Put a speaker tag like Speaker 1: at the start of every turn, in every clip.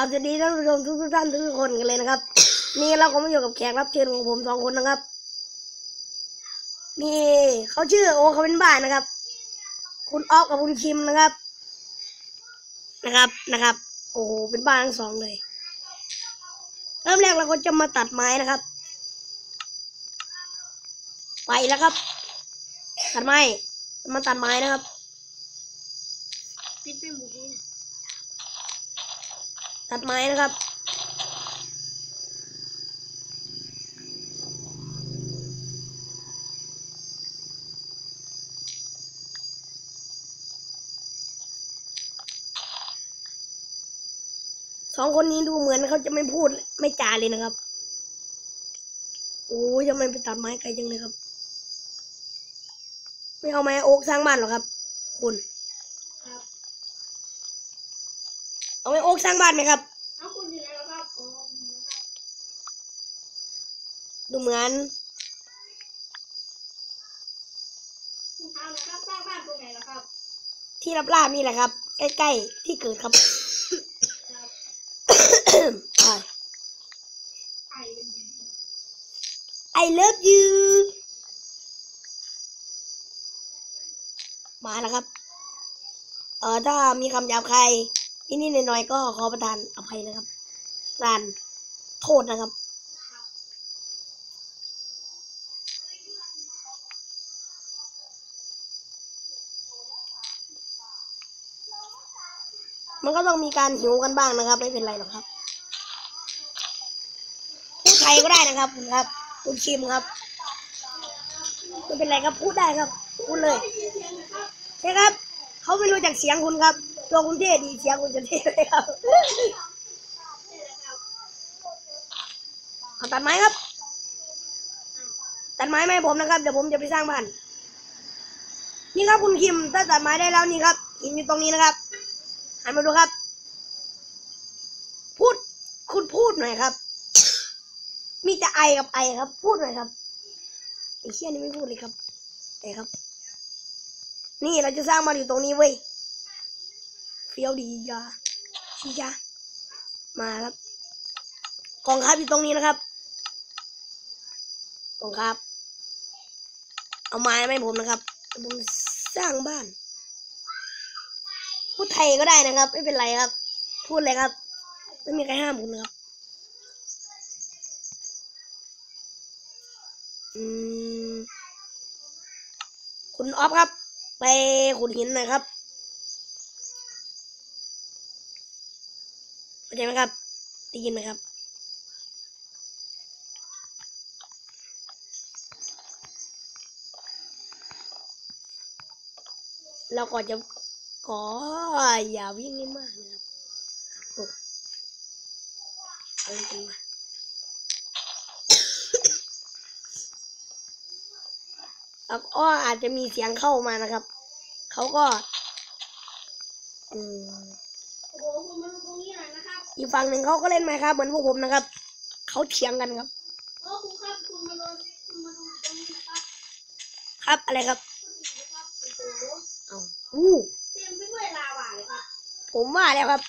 Speaker 1: ครับสวัสดีท่านผู้ชมทุกท่านทุกคนกันเลยนะครับ นี่เราก็มาอยู่กับแขกรับเชิญของผมสองคนนะครับ นี่เขาชื่อโอเขาเป็นบ้านนะครับ คุณออฟกับคุณคิมนะครับ นะครับนะครับ โอ้เป็นบ้านทั้งสองเลย เริ่มแรกเราก็จะมาตัดไม้นะครับ ไปแล้วครับ ตัดไม้มาตัดไม้นะครับ
Speaker 2: ปิดไปหมด
Speaker 1: ตัดไม้นะครับสองคนนี้ดูเหมือนเขาจะไม่พูดไม่จาเลยนะครับ โอ้ยทำไมไปตัดไม้ไกลจังเลยครับ ไม่เอาไม้โอ๊กสร้างบ้านหรอครับ คุณ
Speaker 2: ครับ
Speaker 1: เอาไม้โอ๊กสร้างบ้านไหมครับ
Speaker 2: เอาคุณอยู่ไหนแล้วครับอ๋ออยู่นะครับ
Speaker 1: ดูเหมือน
Speaker 2: คุณทำนะครับสร้างบ้านตรงไหนแล้วครับ
Speaker 1: ที่รับลาบนี่แหละครับ ใกล้ๆที่เกิดครับ
Speaker 2: ครับ
Speaker 1: อ่า
Speaker 2: ไข่เป็นดี
Speaker 1: I love you มาแล้วครับ เออถ้ามีคำหยาบคา ยนิดๆหน่อยๆก็ขอประทานอภัยนะครับประทานโทษนะครับมันก็ต้องมีการหิวกันบ้างนะครับ ไม่เป็นไรหรอกครับพูดไทยก็ได้นะครับคุณครับคุณคิมครับไม่เป็นไรครับพูดได้ครับพูดเลยใช่ครับ เขาไม่รู้จากเสียงคุณครับ ตัวคุณเท่ดีเสียงคุณจะเท่เลยครับเอาตัดไม้ครับ ตัดไม้ไหมผมนะครับ เดี๋ยวผมจะไปสร้างบ้าน นี่ครับคุณคิม ถ้าตัดไม้ได้แล้วนี่ครับหินอยู่ตรงนี้นะครับ หันมาดูครับ พูด คุณพูดหน่อยครับ มีแต่ไอกับไอครับ พูดหน่อยครับ ไอ้เชี่ยนี่ไม่พูดเลยครับไอครับ นี่เราจะสร้างบ้านอยู่ตรงนี้เว้ย ฟี้ยวดียาชิยามาครับกองครับอยู่ตรงนี้นะครับกองครับ เอาไม้มาให้ผมนะครับผมสร้างบ้าน พูดไทยก็ได้นะครับ ไม่เป็นไรครับ พูดเลยครับ ไม่มีใครห้ามคุณนะครับ อืม คุณออฟครับ ไปขุดหินหน่อยครับ เข้าใจไหมครับได้ยินไหมครับเราก็จะขออย่าวิ่งให้มากนะครับตกอะไรกันวะแล้วอาจจะมีเสียงเข้ามานะครับ เขาก็ อืม
Speaker 2: โอ้โหมาดูตรงนี้ อี
Speaker 1: กฝั่งหนึ่งเขาก็เล่นไหมครับเหมือนพวกผมนะครับเขาเถียงกันครับ
Speaker 2: ครับ
Speaker 1: อะไรครับ
Speaker 2: อู้
Speaker 1: เต็
Speaker 2: มไปด้วยลาวาเลยครับ
Speaker 1: ผมว่าแล้วครับ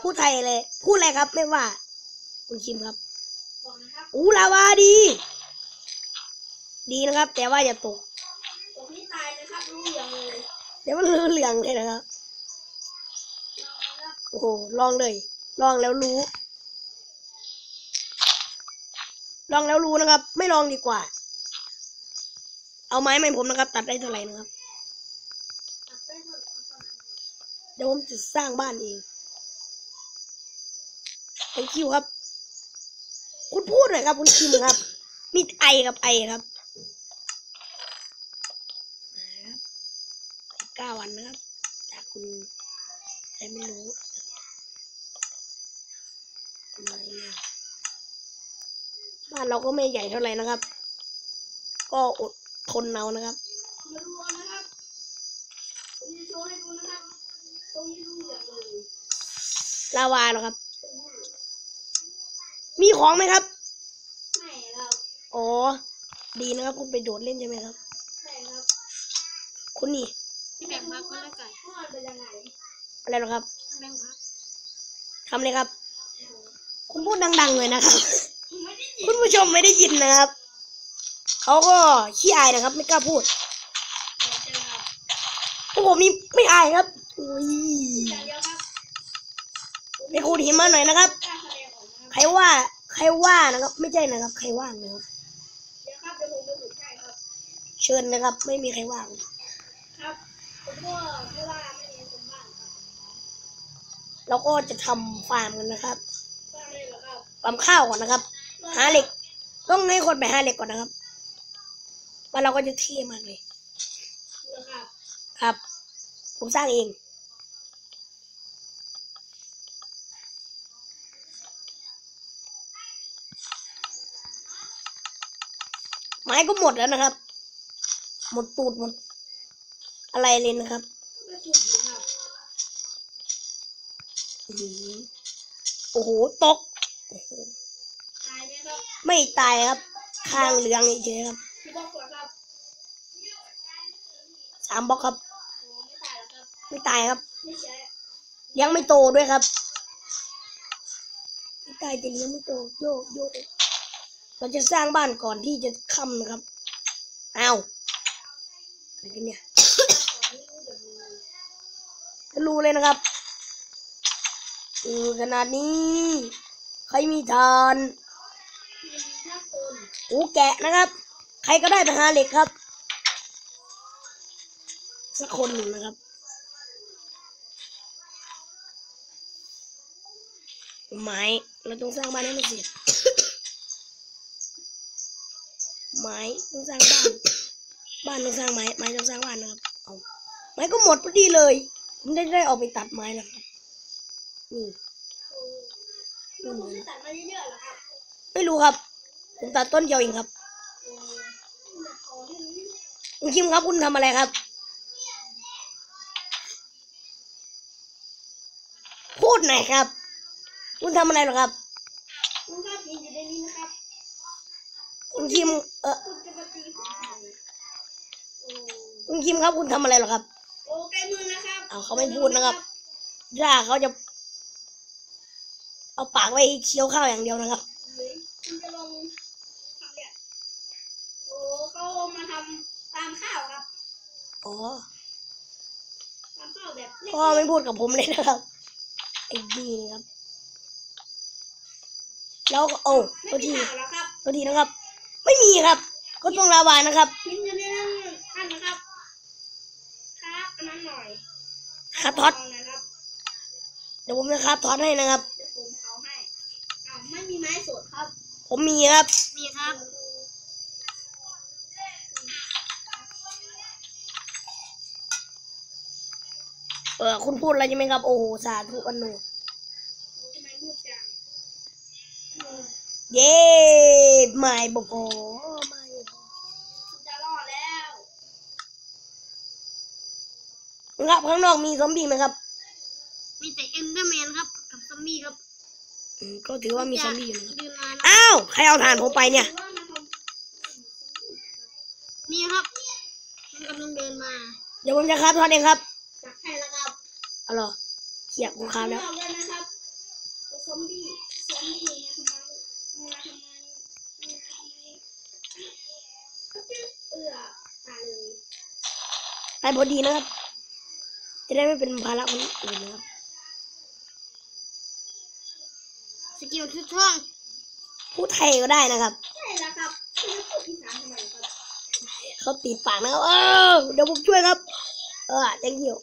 Speaker 1: พูดไทยเลย พูดอะไรครับไม่ว่า คุณคิมครับ
Speaker 2: อู้
Speaker 1: ลาวาดี ดีนะครับ แต่ว่าอย่าตก
Speaker 2: ตรงนี้ตายนะครับรู้อย่างเลย
Speaker 1: เดี๋ยวมันลือเหลืองเลยนะครับ โอ้โหลองเลยลองแล้วรู้ ลองแล้วรู้นะครับ ไม่ลองดีกว่า เอาไม้มาให้ผมนะครับ ตัดได้เท่าไหร่นะครับ
Speaker 2: เดี๋
Speaker 1: ยวผมจะสร้างบ้านเอง thank you ครับ คุณพูดหน่อยครับ คุณคิมครับ มีไอกับไอครับมาครับเก้าวันนะครับ จากคุณ แต่ไม่รู้อะไรเนี่ยบ้านเราก็ไม่ใหญ่เท่าไหร่นะครับ ก็อดทนเอานะครับ
Speaker 2: มาดูกันนะครับผมจะโชว์ให้ดูนะครับตรงนี้รู้อย่างเลย
Speaker 1: ลาวาเหรอครับ มีของไหมครับ
Speaker 2: ไม่ครับ
Speaker 1: อ๋อ ดีนะครับ คุณไปโดดเล่นใช่ไหมครับ
Speaker 2: ไม่ครับ
Speaker 1: คุณนี่
Speaker 2: ที่แบ่งมาก็แล้วกันว่ามันเป็นยังไง
Speaker 1: อะไรเหรอครับ
Speaker 2: ใช่แบงค์พัก
Speaker 1: ทำเลยครับ คุณพูดดัง ๆ เลยนะครับ
Speaker 2: ไม่ได้ยิน
Speaker 1: คุณผู้ชมไม่ได้ยินนะครับ เขาก็ขี้อายนะครับ ไม่กล้าพูด
Speaker 2: ใช่ครับ
Speaker 1: พวกผมนี่ไม่อายครับอุ้ย
Speaker 2: อย่างเดียวครับ
Speaker 1: ไปขูดหินมาหน่อยนะครับ
Speaker 2: กล้าแสดงออกนะครับ
Speaker 1: ใครว่า ใครว่านะครับ ไม่ใช่นะครับ ใครว่างนะครับ
Speaker 2: เดี๋ยวครับเดี๋ยวผมไปขุดให้ครับ
Speaker 1: เชิญนะครับ ไม่มีใครว่าง
Speaker 2: ครับผมก็ไม่ว่าไม่มีคนบ้านครับ
Speaker 1: เราก็จะทำฟาร์มกันนะครับ
Speaker 2: สร้างเลยเหรอครับ
Speaker 1: ฟาร์มข้าวก่อนนะครับ หาเหล็ก ต้องให้คนไปหาเหล็กก่อนนะครับว่าเราก็จะเท่มากเลย
Speaker 2: เหรอครับ
Speaker 1: ครับ ผมสร้างเอง ไม้ก็หมดแล้วนะครับ หมดตูดหมด อะไรเลยนะครับ
Speaker 2: ไม่ขุ ดอยู่ครับ
Speaker 1: อื้อหือโอ้โห ตก โอ้โห
Speaker 2: ไม่
Speaker 1: ตายครับ ข้างเหลืองเฉยๆครับ
Speaker 2: พี่บอกก่ครับ
Speaker 1: สามบล็อกครับ
Speaker 2: ไม่ตายครับ
Speaker 1: ไม่ตายครับ
Speaker 2: ไม่ใช่
Speaker 1: ยังไม่โตด้วยครับ ไม่ตายจะเลี้ยงไม่โต โยกโยกเราจะสร้างบ้านก่อนที่จะค่ำนะครับอ้าวอะไรกันเนี่ย
Speaker 2: รู้เล
Speaker 1: ยนะครับ ออขนาดนี้ ใครมีทาน
Speaker 2: มีหน้าคน
Speaker 1: โอ้แกะนะครับ ใครก็ได้ไปหาเหล็กครับ สักคนหนึ่งนะครับ ไม้ เราต้องสร้างบ้านให้มันเสร็จ ไม้ต้องสร้างบ้าน บ้านต้องสร้างไม้ ไม้ต้องสร้างบ้านนะครับ เอา ไม้ก็หมดพอดีเลย ผมได้ได้ออกไปตัดไม้แล้วครับ นี่
Speaker 2: โอ้แล้วผมจะตัดมาเยอะๆเหรอครับ
Speaker 1: ไม่รู้ครับ ผมตัดต้นเดียวเองครับ
Speaker 2: โอ้แต่ขอให้นี้
Speaker 1: คุณคิมครับคุณทำอะไรครับพูดหน่อยครับ คุณทำอะไรเหรอครับ
Speaker 2: คุณครับยินอยู่ในนี้นะครับ
Speaker 1: คุณคิมเออ
Speaker 2: คุณจะมาตีผมทำไมโอ้
Speaker 1: คุณคิมครับคุณทำอะไรเหรอครับ
Speaker 2: โอ้ใกล้มือนะครับ
Speaker 1: เอาเขาไม่พูดนะครับถ้าเขาจะ เอาปากไว้เคี้ยวข้าวอย่างเดียวนะครับ
Speaker 2: เฮ้ยคุณจะลงทำเนี่ยโอ้เขามาทำตามข้าวครับ
Speaker 1: อ๋อ
Speaker 2: ตามข้าวแบบเล็ก
Speaker 1: พ่อไม่พูดกับผมเลยนะครับไอ้ดีนะครับแล้วก็โอ้
Speaker 2: ไม่
Speaker 1: ตัว
Speaker 2: มี
Speaker 1: ที
Speaker 2: ข่าวแล้วครับ
Speaker 1: ตัวทีนะครับ ไม่มีครับ ก็ต้องระบายนะครับ
Speaker 2: พิมพ์อยู่ในนั้นนั่นนะครับครับอันนั้นหน่อย
Speaker 1: ครับท็อต
Speaker 2: เาหน่อยครับ
Speaker 1: เดี๋ยวผมจะครับทอดให้นะครับ
Speaker 2: ไม่มีไม้สดครับ
Speaker 1: ผมมีครับ
Speaker 2: มีครับ
Speaker 1: เออคุณพูดอะไรใช่ไหมครับ โอ้โห สาธุอนุ
Speaker 2: โอ้ทำไมมืดจังโอ้
Speaker 1: เย้ไม่บอกพอไม่บอก
Speaker 2: คุณจะรอดแล้ว
Speaker 1: ครับข้างนอกมีซอมบี้ไหมครับ
Speaker 2: มีแต่เอ็นเดอร์แมนครับ กับซอมบี้ครับ
Speaker 1: อืม ก็ถือว่ามีซอมบี้อยู่นะครับ
Speaker 2: ยืนนาน
Speaker 1: อ้าวใครเอาถ่านผมไปเนี่ย
Speaker 2: มีครับมันกำลังเดินมา
Speaker 1: เดี๋ยวผมจะครับทอดเองครับ
Speaker 2: จับให้แล้วครับ
Speaker 1: เอาเหรอเขียบกูครับแล้ว
Speaker 2: ข้างนอกด้วยนะครับซอมบี้ซอมบี้มาทำไมมาทำไมมาทำไมเอื้อตายเลย
Speaker 1: ไปพอดีนะครับ จะได้ไม่เป็นภาระคนอื่นนะครับ
Speaker 2: สกิลทุกช่อง
Speaker 1: พูดไทยก็ได้นะครับ
Speaker 2: ใช่แล้วครับคุณจะพูดอีสานทำไมครับ
Speaker 1: เขาติดปากนะครับเออเดี๋ยวผมช่วยครับ เออ thank you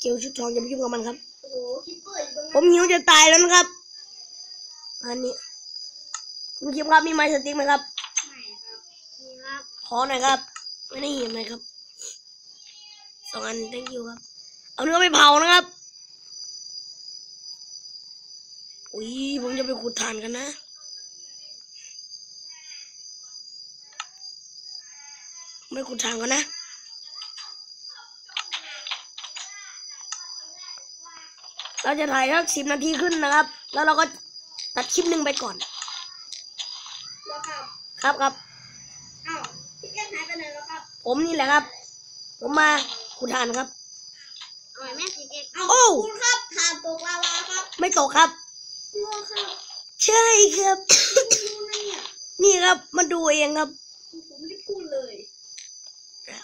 Speaker 1: เกี่ยวชุดทองจะไปยุ่งกับมันครับ
Speaker 2: โอ้โหคิปเปอร์อยู่ตรง
Speaker 1: ผ
Speaker 2: นั้น
Speaker 1: มหิวจะตายแล้วนะครับ อันนี้คุณคิมครับมีไม้สติ๊กไหมครับ
Speaker 2: ไม่ครับนี่ครับ
Speaker 1: ขอหน่อยครับ ไม่ได้หิวเลยครับสองอัน thank you ครับ เอาเนื้อไปเผานะครับ อุ้ยผมจะไปขุดถ่านกันนะ ไม่ขุดถ่านกันนะเราจะถ่ายสักสิบนาทีขึ้นนะครับ แล้วเราก็ตัดคลิปหนึ่งไปก่อน
Speaker 2: แล้วครับ
Speaker 1: ครับครับ
Speaker 2: อ้าวพี่แก้หายไปไหนแล้วครับ
Speaker 1: ผมนี่แหละครับ ผมมาขุดถ่านครับ
Speaker 2: อร่อยไหมพี่เจ๊เอา
Speaker 1: โอ้
Speaker 2: คุณครับทานตกลาวาครับ
Speaker 1: ไม่ตกครับ
Speaker 2: โง่ครับ
Speaker 1: ใช่ครับ
Speaker 2: รู้นะเนี่ย
Speaker 1: นี่ครับมาดูเองครับ
Speaker 2: ผมไม่ได้พูดเลย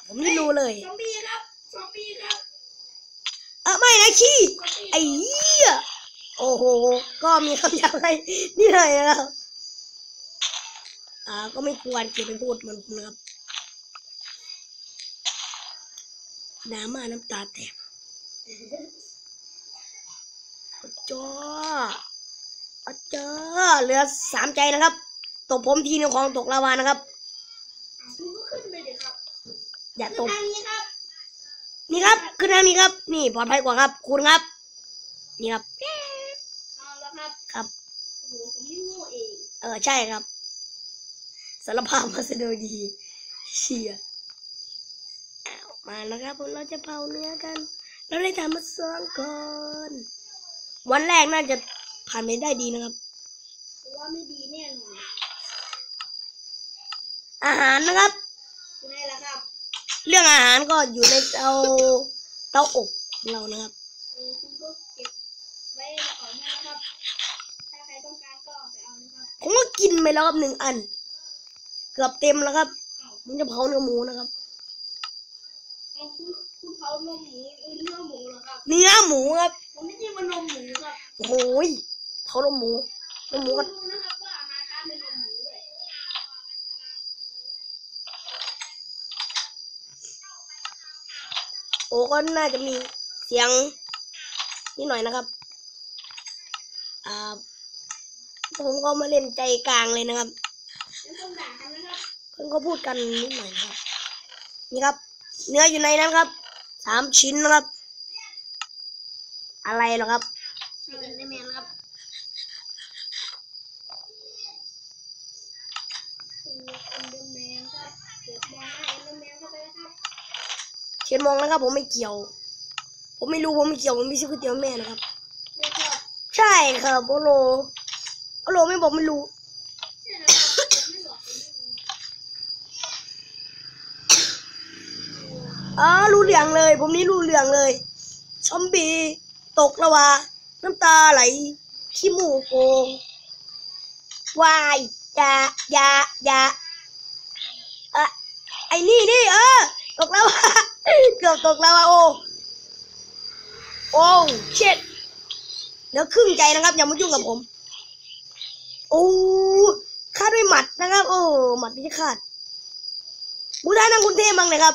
Speaker 1: ผมไม่รู้เลย
Speaker 2: ซอมบี้ครับซอมบี้ครับ
Speaker 1: เออไม่นะขี้
Speaker 2: ซอมบี้
Speaker 1: ไอ้เหี้ยโอ้โห ก็มีคำหยาบให้นี่เลยนะครับอ่า ก็ไม่ควรเก็บไปพูดเหมือนคุณนะครับน้ำมาน้ำตาแตกอา จออาจอเหลือสามใจนะครับ ตกผมทีหนึงของตกลาวานะครับ
Speaker 2: คุณก็ขึ้นไปเลยครับ
Speaker 1: อย่าต
Speaker 2: ขึ้น
Speaker 1: ก
Speaker 2: ทางนี้ครับ
Speaker 1: นี่ครับ ขึ้นทางนี้ครับ นี่ปลอดภัยกว่าครับ คุณครับ นี่ครับ
Speaker 2: เอาแล้วครับ
Speaker 1: ครับ
Speaker 2: โอ้โหผมไม่โง่เอง
Speaker 1: เออใช่ครับสารภาพมาเสนอดี เชียอ้าวมาแล้วครับพวกเราจะเผาเนื้อกัน เราได้ทำมาสองก่อน วันแรกน่าจะ ผ่านไปได้ดีนะครับ
Speaker 2: เพราะว่าไม่ดีแน่นอน
Speaker 1: อาหารนะครับ
Speaker 2: คุณให้แล้วครับ
Speaker 1: เรื่องอาหารก็อยู่ในเตาเตาอบของเรานะครับ
Speaker 2: เออคุณก็เก็บไว้ก่อนนะครับ ถ้าใครต้องการก็ไปเอานะครับ
Speaker 1: ผมก็กินไปแล้วครับหนึ่งอัน เกือบเต็มแล้วครับ
Speaker 2: เอา
Speaker 1: ผมจะเผาเนื้อหมูนะครับ
Speaker 2: เอาคุณคุณเผานมหมูเออเนื้อหมูเหรอครับ
Speaker 1: เนื้อหมูครับ
Speaker 2: ผมได้ยินว่านมหมูครับ
Speaker 1: โอ้ย เผาเนื้อหมูเนื้อหมูกั
Speaker 2: น
Speaker 1: โอ้ก็น่าจะมีเสียงนิดหน่อยนะครับอ่าผมก็มาเล่นใจกลางเลยนะครับ
Speaker 2: ไม่อน
Speaker 1: เพิ่งก็พูดกันนิดหน่อยครับ นี่ครับ เนื้ออยู่ในนั้นครับสามชิ้นนะครับ อะไรหรอครับ
Speaker 2: ใช่กันได้ไหมนะครับเอ็นเดอร์แมนครับเกือบมองหน้าเอ็นเดอร์แมนเข้าไปแล้วครับ
Speaker 1: เชียนมองนะครับ ผมไม่เกี่ยว ผมไม่รู้ผมไม่เกี่ยวผมไม่ใช่ก๋วยเตี๋ยวแม่นะครับ
Speaker 2: เรียกว่า
Speaker 1: ใช่ครับโอโลโอโลไม่บอกไม่รู้
Speaker 2: ใช่นะครับผมไม่บอกผมไม่รู้
Speaker 1: อ๋อรู้เรื่องเลย ผมนี่รู้เรื่องเลยซอมบี้ตกละวาน้ำตาไหลขี้มูกโกงวายอยาอยาอยาเอะไอ้นี่นี่เออ ตกแล้ววะเกือบตกแล้ววะโอ้โอ้เช็ดเดี๋ยวครึ่งใจนะครับ อย่ามายุ่งกับผม โอ้คาดด้วยหมัดนะครับ โอ้หมัดที่คาดบูชานังคุณเทพมั้งเลยครับ